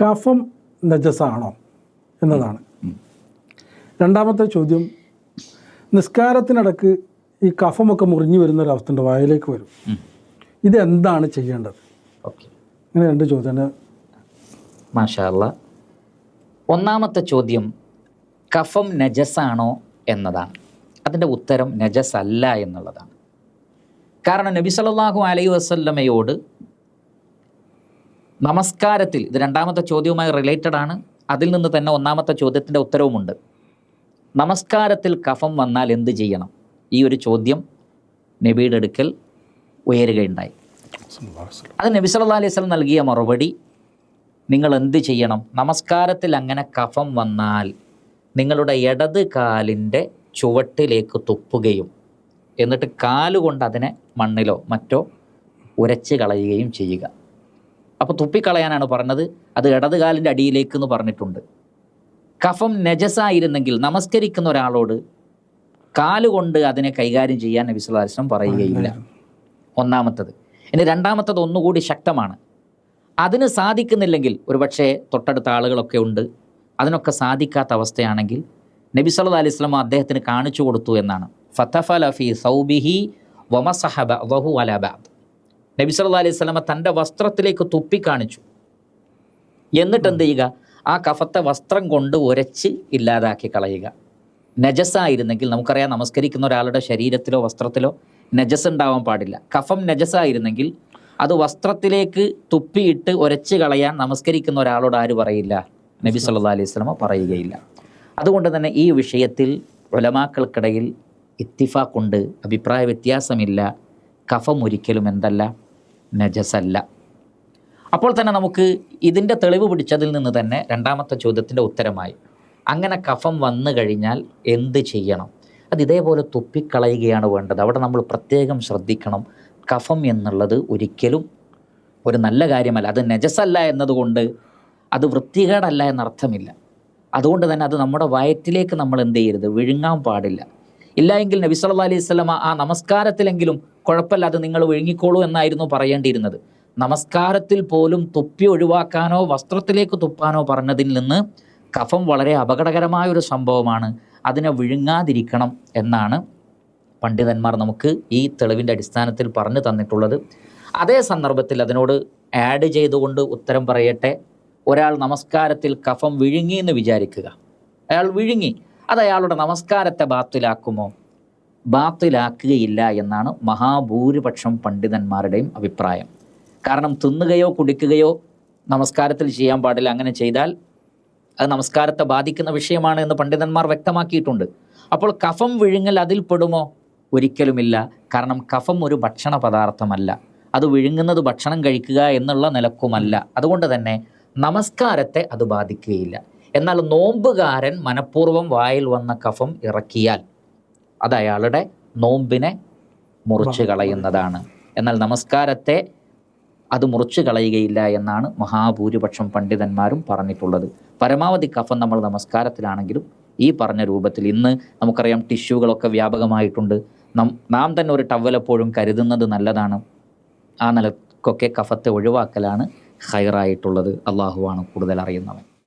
കഫം നജസാണോ എന്നതാണ്. രണ്ടാമത്തെ ചോദ്യം നിസ്കാരത്തിനിടക്ക് ഈ കഫമൊക്കെ മുറിഞ്ഞു വരുന്ന ഒരവസ്ഥ ഉണ്ട് വായിലേക്ക് വരും. ഇതെന്താണ് ചെയ്യേണ്ടത്? ഓക്കെ. ഇങ്ങനെ രണ്ട് ചോദ്യം മാഷാല്ല ഒന്നാമത്തെ ചോദ്യം കഫം നജസാണോ എന്നതാണ്. അതിന്റെ ഉത്തരം നജസ് അല്ല എന്നുള്ളതാണ്. കാരണം നബി സല്ലല്ലാഹു അലൈഹി വസല്ലമയോട് നമസ്കാരത്തിൽ ഇത് രണ്ടാമത്തെ ചോദ്യവുമായി റിലേറ്റഡ് ആണ്. അതിൽ നിന്ന് തന്നെ ഒന്നാമത്തെ ചോദ്യത്തിന്റെ ഉത്തരവുമുണ്ട്. നമസ്കാരത്തിൽ കഫം വന്നാൽ എന്ത് ചെയ്യണം? ഈ ഒരു ചോദ്യം നബിയുടെ അടുക്കൽ ഉയരുകയുണ്ടായി. അത് നബി സല്ലല്ലാഹു അലൈഹി വസല്ലം നൽകിയ മറുപടി നിങ്ങൾ എന്ത് ചെയ്യണം? നമസ്കാരത്തിൽ അങ്ങനെ കഫം വന്നാൽ നിങ്ങളുടെ ഇടത് കാലിന്റെ ചുവട്ടിലേക്ക് തുപ്പുകയും എന്നിട്ട് കാലുകൊണ്ട് അതിനെ മണ്ണിലോ മറ്റോ ഉരച്ച് കളയുകയും ചെയ്യുക. അപ്പോൾ തുപ്പിക്കളയാനാണ് പറഞ്ഞത്. അത് ഇടതുകാലിന്റെ അടിയിലേക്ക് എന്ന് പറഞ്ഞിട്ടുണ്ട്. കഫം നജസായിരുന്നെങ്കിൽ നമസ്കരിക്കുന്ന ഒരാളോട് കാലുകൊണ്ട് അതിനെ കൈകാര്യം ചെയ്യാൻ നബി പറയുകയില്ല. ഒന്നാമത്തത്. ഇനി രണ്ടാമത്തത് ഒന്നുകൂടി ശക്തമാണ്. അതിന് സാധിക്കുന്നില്ലെങ്കിൽ ഒരുപക്ഷെ തൊട്ടടുത്ത ആളുകളൊക്കെ ഉണ്ട്. അതിനൊക്കെ സാധിക്കാത്ത അവസ്ഥയാണെങ്കിൽ നബി സല്ലാ അലൈഹി സ്വലം അദ്ദേഹത്തിന് കാണിച്ചു കൊടുത്തു എന്നാണ്. ഫതഫല ഫി സൗബിഹി വമസഹബ വഹു അല ബഅദ്. നബി സല്ലല്ലാഹു അലൈഹി വസല്ലമ തന്റെ വസ്ത്രത്തിലേക്ക് തുപ്പി കാണിച്ചു. എന്നിട്ട് എന്ത് ചെയ്യുക? ആ കഫത്തെ വസ്ത്രം കൊണ്ട് ഉരച്ച് ഇല്ലാതാക്കി കളയുക. നജസായിരുന്നെങ്കിൽ നമുക്കറിയാം നമസ്കരിക്കുന്ന ഒരാളുടെ ശരീരത്തിലോ വസ്ത്രത്തിലോ നജസ് ഉണ്ടാവാൻ പാടില്ല. കഫം നജസായിരുന്നെങ്കിൽ അത് വസ്ത്രത്തിലേക്ക് തുപ്പിയിട്ട് ഉരച്ച് കളയാൻ നമസ്കരിക്കുന്ന ഒരാളോട് ആര് പറയില്ല? നബി സല്ലല്ലാഹു അലൈഹി വസല്ലമ പറയുകയില്ല. അതുകൊണ്ട് തന്നെ ഈ വിഷയത്തിൽ ഉലമാക്കൾക്കിടയിൽ ഇത്തിഫാക്കുണ്ട്. അഭിപ്രായ വ്യത്യാസമില്ല. കഫം ഒരിക്കലും എന്തല്ല. നജസല്ല. അപ്പോൾ തന്നെ നമുക്ക് ഇതിന്റെ തെളിവ് പിടിച്ചതിൽ നിന്ന് തന്നെ രണ്ടാമത്തെ ചോദ്യത്തിന്റെ ഉത്തരമായി. അങ്ങനെ കഫം വന്നു കഴിഞ്ഞാൽ എന്ത് ചെയ്യണം? അത് ഇതേപോലെ തുപ്പിക്കളയുകയാണ് വേണ്ടത്. അവിടെ നമ്മൾ പ്രത്യേകം ശ്രദ്ധിക്കണം. കഫം എന്നുള്ളത് ഒരിക്കലും ഒരു നല്ല കാര്യമല്ല. അത് നജസല്ല എന്നതുകൊണ്ട് അത് വൃത്തികേടല്ല എന്നർത്ഥമില്ല. അതുകൊണ്ട് തന്നെ അത് നമ്മുടെ വയറ്റിലേക്ക് നമ്മൾ എന്ത് ചെയ്യരുത്? വിഴുങ്ങാൻ പാടില്ല. ഇല്ല എങ്കിൽ നബി സല്ലല്ലാഹു അലൈഹി സ്വലമ ആ നമസ്കാരത്തിലെങ്കിലും കുഴപ്പമില്ലാതെ നിങ്ങൾ ഒഴുങ്ങിക്കോളൂ എന്നായിരുന്നു പറയേണ്ടിയിരുന്നത്. നമസ്കാരത്തിൽ പോലും തുപ്പി ഒഴിവാക്കാനോ വസ്ത്രത്തിലേക്ക് തുപ്പാനോ പറഞ്ഞതിൽ നിന്ന് കഫം വളരെ അപകടകരമായ ഒരു സംഭവമാണ്. അതിനെ വിഴുങ്ങാതിരിക്കണം എന്നാണ് പണ്ഡിതന്മാർ നമുക്ക് ഈ തെളിവിന്റെ അടിസ്ഥാനത്തിൽ പറഞ്ഞു തന്നിട്ടുള്ളത്. അതേ സന്ദർഭത്തിൽ അതിനോട് ആഡ് ചെയ്തുകൊണ്ട് ഉത്തരം പറയട്ടെ. ഒരാൾ നമസ്കാരത്തിൽ കഫം വിഴുങ്ങി എന്ന് വിചാരിക്കുക. അയാൾ വിഴുങ്ങി. അത് അയാളുടെ നമസ്കാരത്തെ ബാത്തിലാക്കുമോ? ബാത്തിലാക്കുകയില്ല എന്നാണ് മഹാഭൂരിപക്ഷം പണ്ഡിതന്മാരുടെയും അഭിപ്രായം. കാരണം തിന്നുകയോ കുടിക്കുകയോ നമസ്കാരത്തിൽ ചെയ്യാൻ പാടില്ല. അങ്ങനെ ചെയ്താൽ അത് നമസ്കാരത്തെ ബാധിക്കുന്ന വിഷയമാണ് എന്ന് പണ്ഡിതന്മാർ വ്യക്തമാക്കിയിട്ടുണ്ട്. അപ്പോൾ കഫം വിഴുങ്ങൽ അതിൽ പെടുമോ? ഒരിക്കലുമില്ല. കാരണം കഫം ഒരു ഭക്ഷണ പദാർത്ഥമല്ല അത് വിഴുങ്ങുന്നത് ഭക്ഷണം കഴിക്കുക എന്നുള്ള നിലക്കുമല്ല. അതുകൊണ്ട് തന്നെ നമസ്കാരത്തെ അത് ബാധിക്കുകയില്ല. എന്നാൽ നോമ്പുകാരൻ മനഃപൂർവം വായിൽ വന്ന കഫം ഇറക്കിയാൽ അത് അയാളുടെ നോമ്പിനെ മുറിച്ച് കളയുന്നതാണ്. എന്നാൽ നമസ്കാരത്തെ അത് മുറിച്ച് കളയുകയില്ല എന്നാണ് മഹാഭൂരിപക്ഷം പണ്ഡിതന്മാരും പറഞ്ഞിട്ടുള്ളത്. പരമാവധി കഫം നമ്മൾ നമസ്കാരത്തിലാണെങ്കിലും ഈ പറഞ്ഞ രൂപത്തിൽ ഇന്ന് നമുക്കറിയാം ടിഷ്യൂകളൊക്കെ വ്യാപകമായിട്ടുണ്ട്. നം നാം തന്നെ ഒരു ടവൽ എപ്പോഴും കരുതുന്നത് നല്ലതാണ്. ആ നിലക്കൊക്കെ കഫത്തെ ഒഴിവാക്കലാണ് ഹൈറായിട്ടുള്ളത് അള്ളാഹുവാണ് കൂടുതൽ അറിയുന്നവൻ.